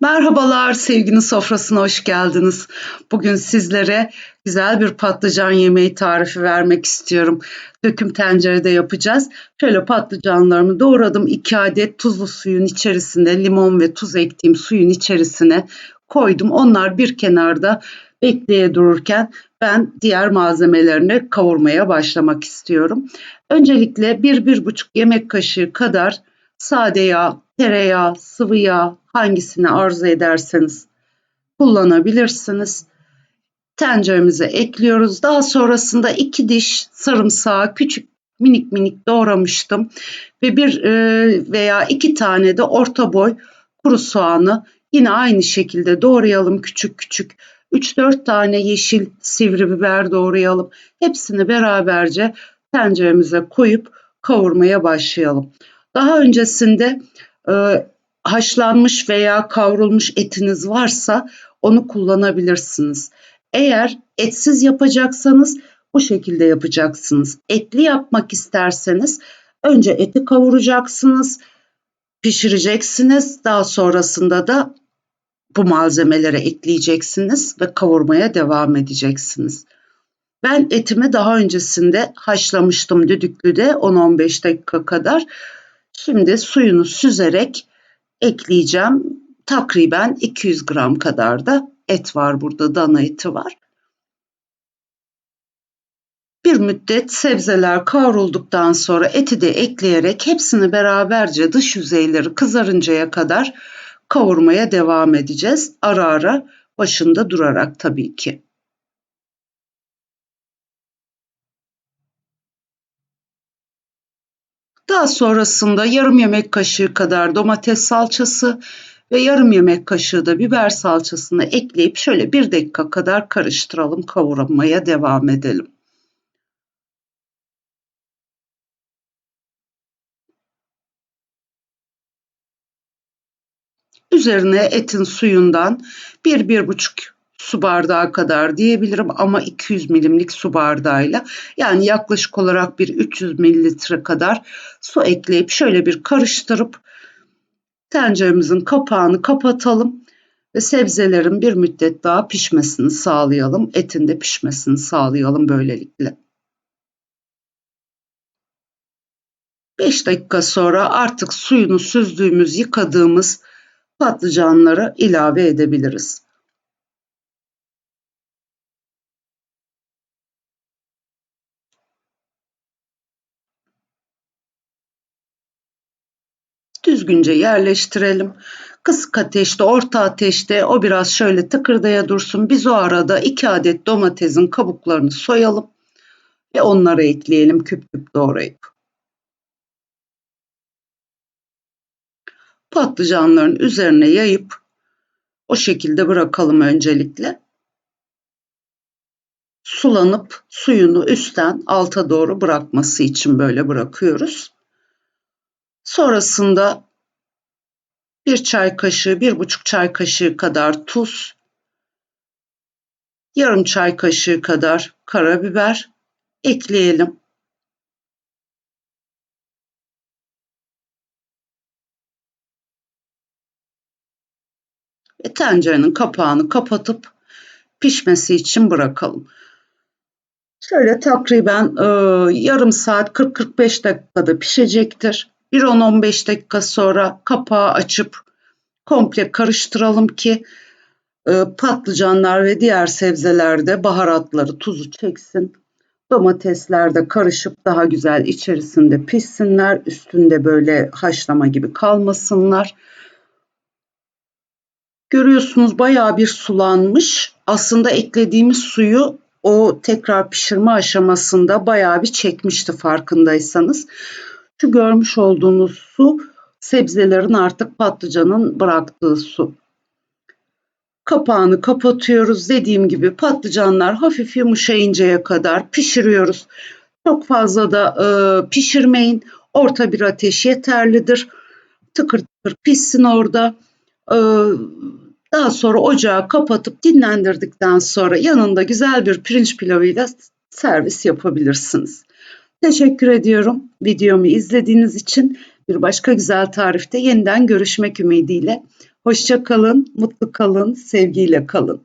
Merhabalar, sevginin sofrasına hoş geldiniz. Bugün sizlere güzel bir patlıcan yemeği tarifi vermek istiyorum. Döküm tencerede yapacağız. Şöyle patlıcanlarımı doğradım. 2 adet tuzlu suyun içerisinde limon ve tuz ektiğim suyun içerisine koydum. Onlar bir kenarda bekleye dururken ben diğer malzemelerini kavurmaya başlamak istiyorum. Öncelikle 1-1,5 yemek kaşığı kadar sade yağ, tereyağı, sıvı yağ hangisini arzu ederseniz kullanabilirsiniz. Tenceremize ekliyoruz. Daha sonrasında iki diş sarımsağı küçük minik minik doğramıştım ve bir e, veya iki tane de orta boy kuru soğanı yine aynı şekilde doğrayalım küçük küçük. 3-4 tane yeşil sivri biber doğrayalım. Hepsini beraberce tenceremize koyup kavurmaya başlayalım. Daha öncesinde haşlanmış veya kavrulmuş etiniz varsa onu kullanabilirsiniz. Eğer etsiz yapacaksanız bu şekilde yapacaksınız. Etli yapmak isterseniz önce eti kavuracaksınız, pişireceksiniz. Daha sonrasında da bu malzemelere ekleyeceksiniz ve kavurmaya devam edeceksiniz. Ben etimi daha öncesinde haşlamıştım düdüklüde 10-15 dakika kadar. Şimdi suyunu süzerek ekleyeceğim. Takriben 200 gram kadar da et var burada, dana eti var. Bir müddet sebzeler kavrulduktan sonra eti de ekleyerek hepsini beraberce dış yüzeyleri kızarıncaya kadar kavurmaya devam edeceğiz. Ara ara başında durarak tabii ki. Daha sonrasında yarım yemek kaşığı kadar domates salçası ve yarım yemek kaşığı da biber salçasını ekleyip şöyle bir dakika kadar karıştıralım, kavurmaya devam edelim. Üzerine etin suyundan bir bir buçuk su bardağı kadar diyebilirim ama 200 milimlik su bardağıyla yani yaklaşık olarak bir 300 mililitre kadar su ekleyip şöyle bir karıştırıp tenceremizin kapağını kapatalım ve sebzelerin bir müddet daha pişmesini sağlayalım. Etin de pişmesini sağlayalım böylelikle. 5 dakika sonra artık suyunu süzdüğümüz, yıkadığımız patlıcanları ilave edebiliriz. Düzgünce yerleştirelim. Kısık ateşte, orta ateşte o biraz şöyle tıkırdaya dursun. Biz o arada 2 adet domatesin kabuklarını soyalım ve onları ekleyelim küp küp doğrayıp. Patlıcanların üzerine yayıp o şekilde bırakalım öncelikle. Sulanıp suyunu üstten alta doğru bırakması için böyle bırakıyoruz. Sonrasında bir çay kaşığı, bir buçuk çay kaşığı kadar tuz, yarım çay kaşığı kadar karabiber ekleyelim. Ve tencerenin kapağını kapatıp pişmesi için bırakalım. Şöyle takriben e, yarım saat 40-45 dakikada pişecektir. Bir 10-15 dakika sonra kapağı açıp komple karıştıralım ki e, patlıcanlar ve diğer sebzelerde baharatları tuzu çeksin. Domatesler de karışıp daha güzel içerisinde pişsinler. Üstünde böyle haşlama gibi kalmasınlar. Görüyorsunuz bayağı bir sulanmış. Aslında eklediğimiz suyu o tekrar pişirme aşamasında bayağı bir çekmişti farkındaysanız. Şu görmüş olduğunuz su sebzelerin artık patlıcanın bıraktığı su. Kapağını kapatıyoruz. Dediğim gibi patlıcanlar hafif yumuşayıncaya kadar pişiriyoruz. Çok fazla da e, pişirmeyin. Orta bir ateş yeterlidir. Tıkır tıkır pişsin orada. E, daha sonra ocağı kapatıp dinlendirdikten sonra yanında güzel bir pirinç pilavıyla servis yapabilirsiniz. Teşekkür ediyorum videomu izlediğiniz için. Bir başka güzel tarifte yeniden görüşmek ümidiyle. Hoşça kalın, mutlu kalın, sevgiyle kalın.